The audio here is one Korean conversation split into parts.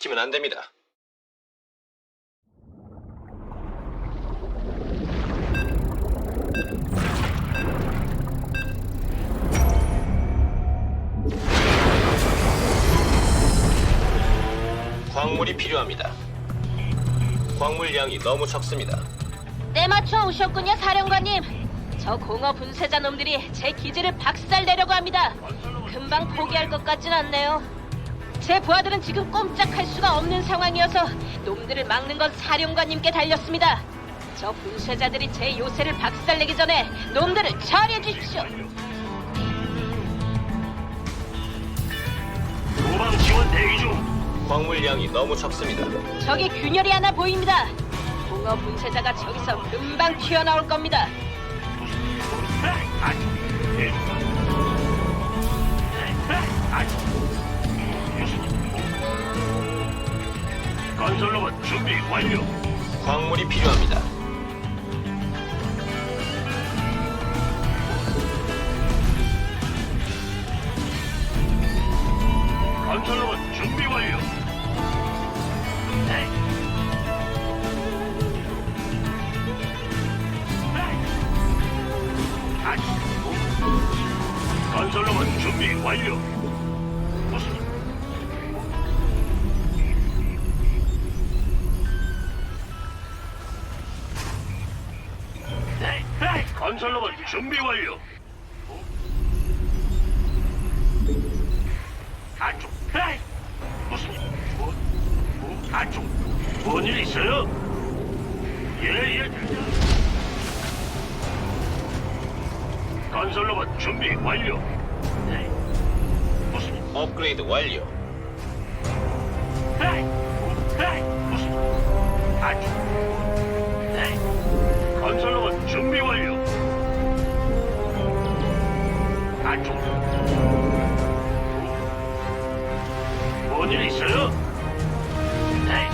들키면 안 됩니다. 광물이 필요합니다. 광물 양이 너무 적습니다. 때 맞춰 오셨군요, 사령관님. 저 공허 분쇄자 놈들이 제 기지를 박살내려고 합니다. 금방 포기할 것 같진 않네요. 제 부하들은 지금 꼼짝할 수가 없는 상황이어서 놈들을 막는 건 사령관님께 달렸습니다. 저 분쇄자들이 제 요새를 박살내기 전에 놈들을 처리해 주십시오. 도방 지원 대기 중. 광물 양이 너무 적습니다. 저기 균열이 하나 보입니다. 공허 분쇄자가 저기서 금방 튀어나올 겁니다. 아 건설로봇 준비 완료. 광물이 필요합니다. 건설로봇 준비 완료. 안쪽. 네. 무슨 일? 뭐? 뭐? 안쪽. 뭔일 있어요? 예, 예. 건설로봇 준비 완료. 네. 무슨 일? 업그레이드 완료. 에이! 에이! 무슨 아주 네 건설로봇 준비 완료 아주 뭔일 있어요? 네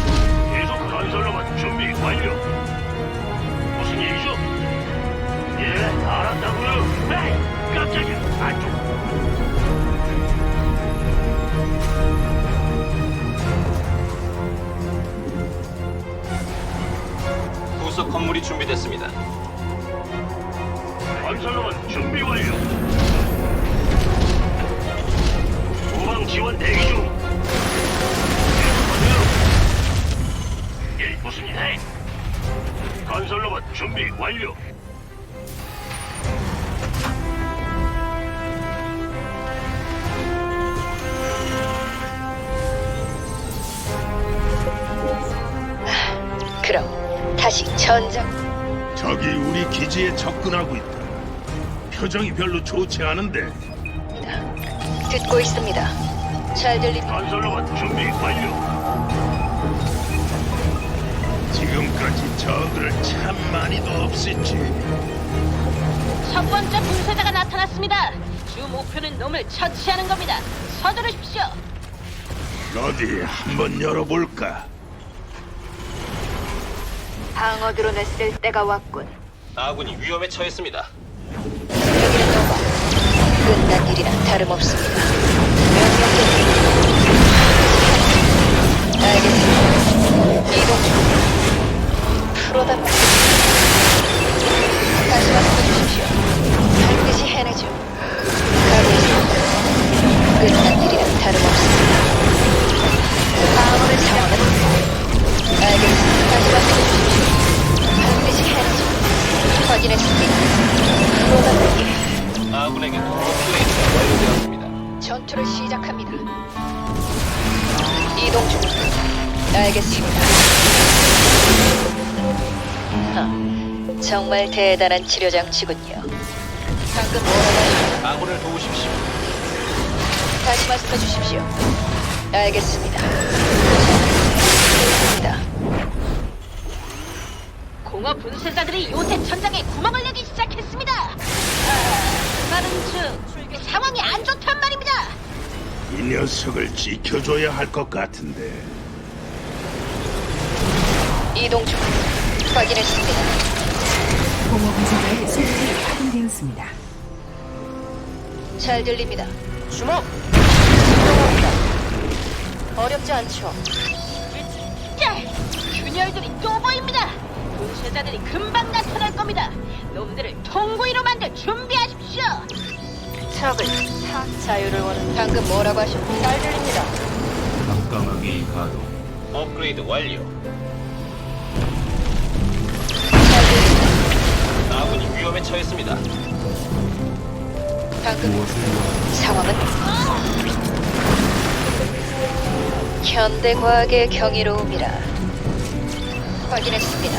계속 건설로봇 준비 완료 무슨 일이죠? 예 알았다고요 에이 깜짝이야 아주 부속 건물이 준비됐습니다. 건설로만 준비 완료. 지원 대기 중. 예, 무슨 일 해? 건설로만 준비 완료. 그럼 다시 전장. 적이 우리 기지에 접근하고 있다. 표정이 별로 좋지 않은데 듣고 있습니다. 잘 들립니다. 건설로만 준비 완료. 지금까지 적을 참 많이도 없앴지. 첫 번째 분쇄자가 나타났습니다. 주 목표는 놈을 처치하는 겁니다. 서두르십시오. 어디 한번 열어볼까? 방어 드론을 쓸 때가 왔군. 아군이 위험에 처했습니다. 끝난 일이나 다름없습니다. 명령대로. 알겠습니다. 이동 중. 프로답게. 다시 말씀해 주십시오. 반드시 해내죠. 가고 있습니다. 끝난 일이나 다름없습니다. 방어를 상황은 알겠습니다. 다시 말씀해 주십시오. 반드시 해내죠. 확인했습니다. 전투를 시작합니다. 이동 중. 알겠습니다. 하, 정말 대단한 치료 장치군요. 방금 뭐라고 아군을 도우십시오. 다시 말씀해 주십시오. 알겠습니다. 알겠습니다. 공허 분쇄자들이 요새 천장에 구멍을 내기 시작했습니다. 아, 말은 즉 상황이 안 좋단 말입니다. 이 녀석을 지켜줘야 할 것 같은데. 이동 중. 확인했습니다. 공허 분쇄자의 소득이 확인되었습니다. 잘 들립니다. 주목! 이동합니다. 어렵지 않죠. 일렬들이 또 보입니다. 분쇄자들이 금방 나타날 겁니다. 놈들을 통구이로 만들 준비하십시오. 적을 자유를 원하는 방금 뭐라고 하셨? 잘 들립니다. 깜깜하게 가도 업그레이드 완료. 잘 들립니다. 아군이 위험에 처했습니다. 방금 무엇을 원하는 상황은 현대 과학의 경이로움이라 확인했습니다.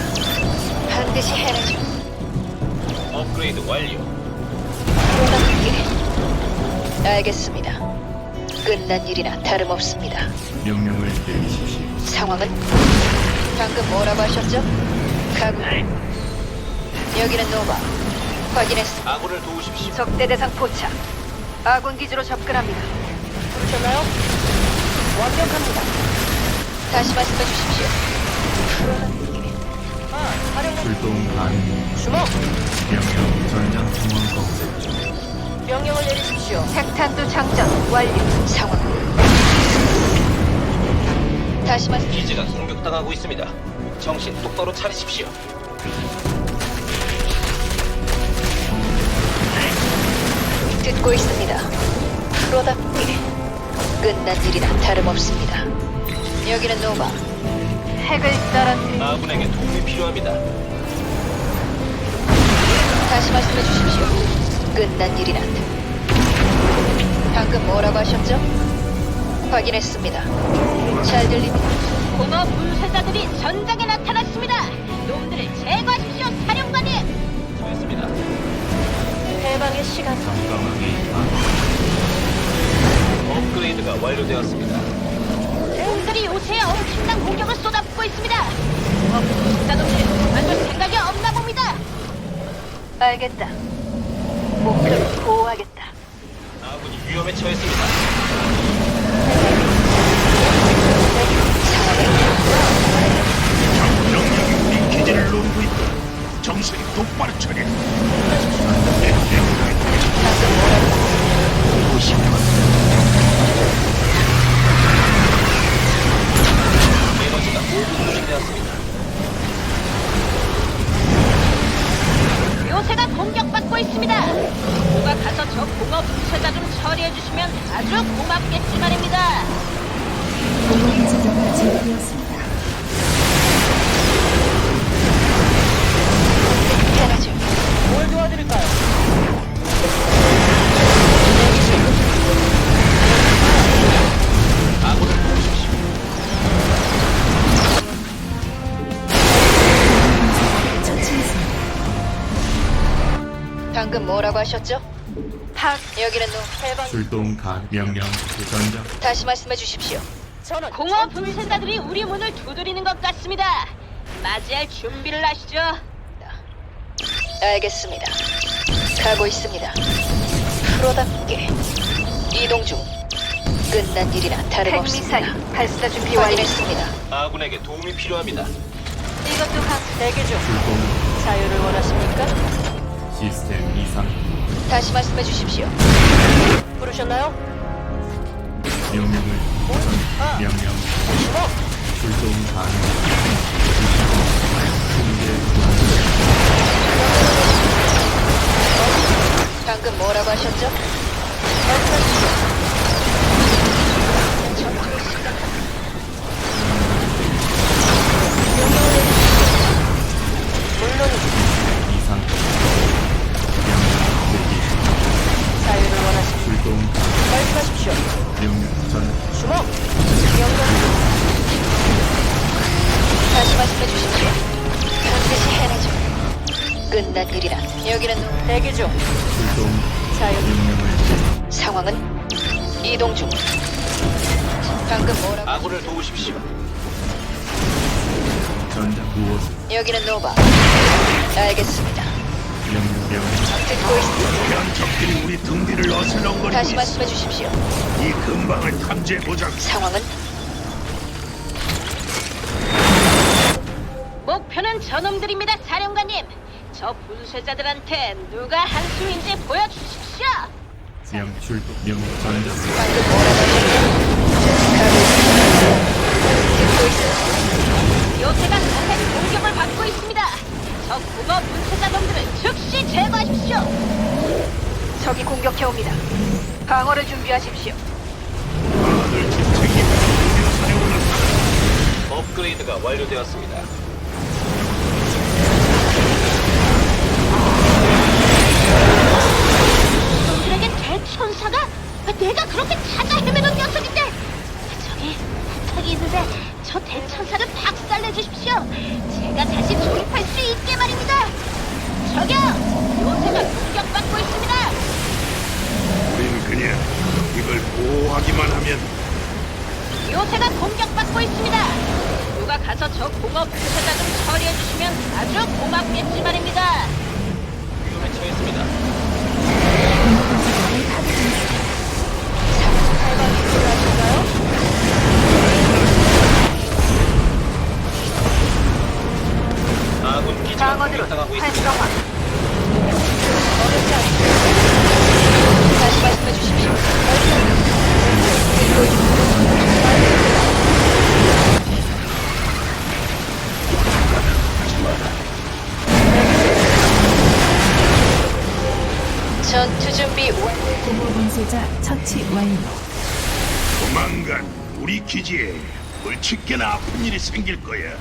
반드시 해내죠. 업그레이드 완료. 프로답게 알겠습니다. 끝난 일이나 다름없습니다. 명령을 내리십시오. 상황은 방금 뭐라고 하셨죠? 가구 여기는 노바 확인했습니다. 아군을 도우십시오. 적대 대상 포착. 아군 기지로 접근합니다. 부르셨나요? 완벽합니다. 다시 말씀해 주십시오. 아, 사령관 출동 가능. 주목. 명령 전장 상황 검색 중. 명령을 내리십시오. 핵탄두 장전 완료. 상황. 다시 말씀. 기지가 공격당하고 있습니다. 정신 똑바로 차리십시오. 듣고 있습니다. 프로답게 끝난 일이나 다름없습니다. 여기는 노바. 핵을 떨어뜨리. 아군에게 도움이 필요합니다. 다시 말씀해 주십시오. 끝난 일이나 방금 뭐라고 하셨죠? 확인했습니다. 잘 들립니다. 공허 분쇄자들이 전장에 나타났습니다. 놈들을 제거하십시오, 사령관님. 처했습니다. 해방의 시간. 업그레이드가 완료되었습니다. 놈들이 요새 엄청난 공격을 쏟아붓고 있습니다. 공허 분쇄자들을 만들 생각이 없나 봅니다. 알겠다. 목표를 보호하겠다. 아군이 위험에 처했습니다. 제거되었습니다. 뭘 도와드릴까요? 처치했습니다. 방금 뭐라고 하셨죠? 팍 여기는 노 해방 출동 가능. 명령 전장 다시 말씀해 주십시오. 공허 분쇄자들이 우리 문을 두드리는 것 같습니다. 맞이할 준비를 하시죠. 알겠습니다. 가고 있습니다. 프로답게 이동 중. 끝난 일이나 다름없습니다. 발사 준비 완료했습니다. 아군에게 도움이 필요합니다. 이것도 각 대기 중. 출동 자유를 원하십니까? 시스템 이상 다시 말씀해 주십시오. 부르셨나요? 명령을 전 명령 출동 가능. 방금 뭐라고 하셨죠? 물론 이상 명령 대기 자유를 원하십니까? 출동 가능. 말씀하십시오. 명령 전 주목! 명령. 다시 말씀해 주십시오. 반드시 해내죠. 끝난 일이라 여기는 대기 중. 자유. 명령을 상황은 이동 중. 방금 뭐라고? 아군을 도우십시오. 전장 무엇을 여기는 노바. 알겠습니다. 명령 듣고 있습니다. 거대한 적들이 우리 등 뒤를 어슬렁거리고 다시 있어. 말씀해 주십시오. 이 근방을 탐지해보자. 상황은? 목표는 저놈들입니다, 사령관님. 저 분쇄자들한테 누가 한수인지 보여주십시오. 명 출동 명 전장 방금 뭐라고 하셨죠? 가고 있습니다. 듣고 있습니다. 고가 분쇄자놈들을 즉시 제거하십시오. 적이 공격해옵니다. 방어를 준비하십시오. 업그레이드가 완료되었습니다. 전투 준비 완료. 공허분쇄자 처치 완료. 조만간 우리 기지에 물치게나 아픈 일이 생길 거야.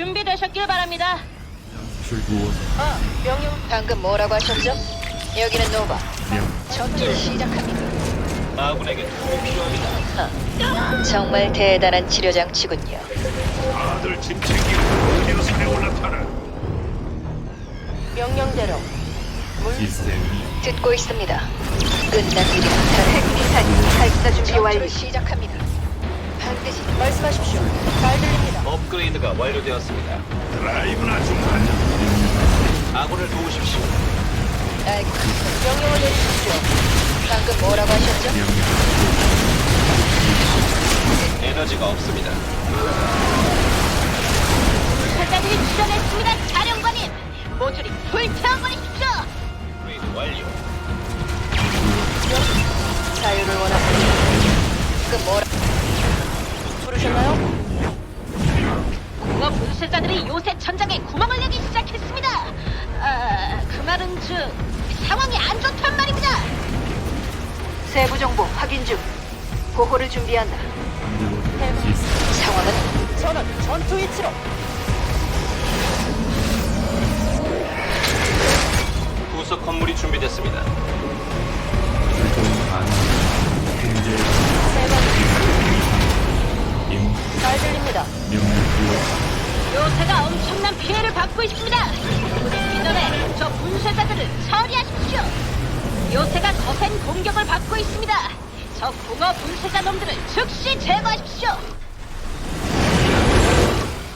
준비되셨길 바랍니다. 출구 방금 뭐라고 하셨죠? 여기는 노바. 명 전투를 시작합니다. 아군에게 도움이 필요합니다. 정말 대단한 치료 장치군요. 다들 짐 챙기고 에어선에 올라타라. 명령대로 듣고 있습니다. 끝난 일이 핵미사일 발사 준비 완료. 시작합니다. 반드시 말씀하십시오. 잘 들립니다. 업그레이드가 완료되었습니다. 드라이브나 좀 하자. 아군을 도우십시오. 알겠습니다. 명령을 내리십시오. 방금 뭐라고 하셨죠? 에너지가 없습니다. 사자들이 출연했습니다, 사령관님. 모조리 불태워버리십시오. 요새 천장에 구멍을 내기 시작했습니다. 아, 그 말은 즉 상황이 안 좋단 말입니다. 세부 정보 확인 중. 보호를 준비한다. 상황은 전원 전투 위치로. 부속 건물이 준비됐습니다. 잘 들립니다. 명령 요새가 엄청난 피해를 받고 있습니다. 그 이전에 저 분쇄자들을 처리하십시오. 요새가 거센 공격을 받고 있습니다. 저 공허 분쇄자 놈들을 즉시 제거하십시오.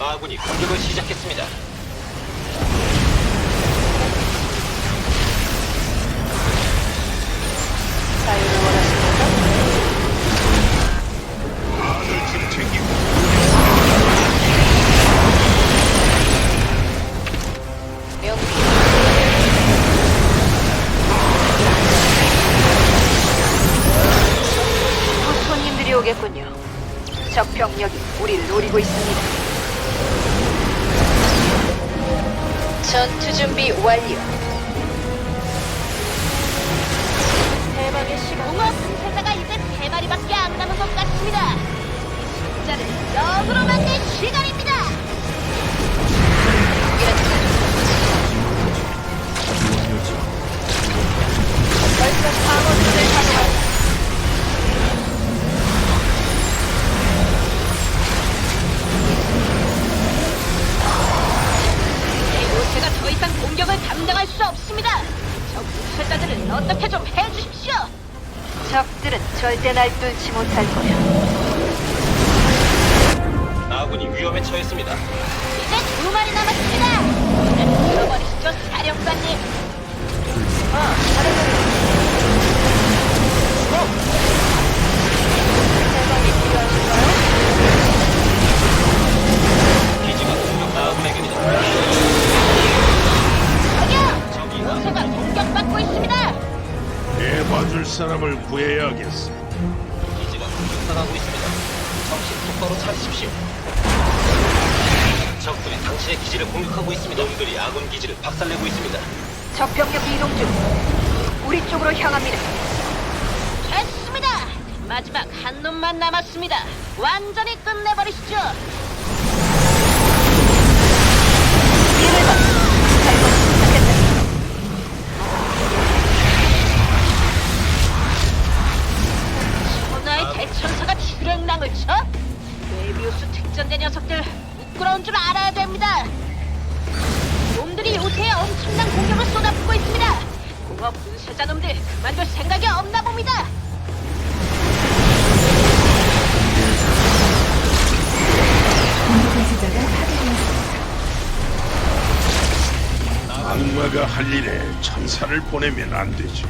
아군이 공격을 시작했습니다. 녀석들은 절대 날 뚫지 못할 거야. 아군이 위험에 처했습니다. 이제 두 마리 남았습니다. 죽어버리시죠, 사령관님. 아, 사령관님. 대박이 기지가 공격 아군에게 저기요! 적이 공격받고 있습니다. 구해야겠어. 기지가 공격당하고 있습니다. 정신 똑바로 차리십시오. 적들이 당신의 기지를 공격하고 있습니다. 놈들이 아군 기지를 박살내고 있습니다. 적병력 이동 중. 우리 쪽으로 향합니다. 됐습니다. 마지막 한 놈만 남았습니다. 완전히 끝내버리시죠. 주랭랑을 쳐? 메비우스 특전대 녀석들 부끄러운 줄 알아야 됩니다. 놈들이 요새 엄청난 공격을 쏟아붓고 있습니다. 공업 분쇄자 놈들 그만둘 생각이 없나 봅니다. 공격 분쇄자가 파괴되었습니다. 악마가 할 일에 천사를 보내면 안 되지.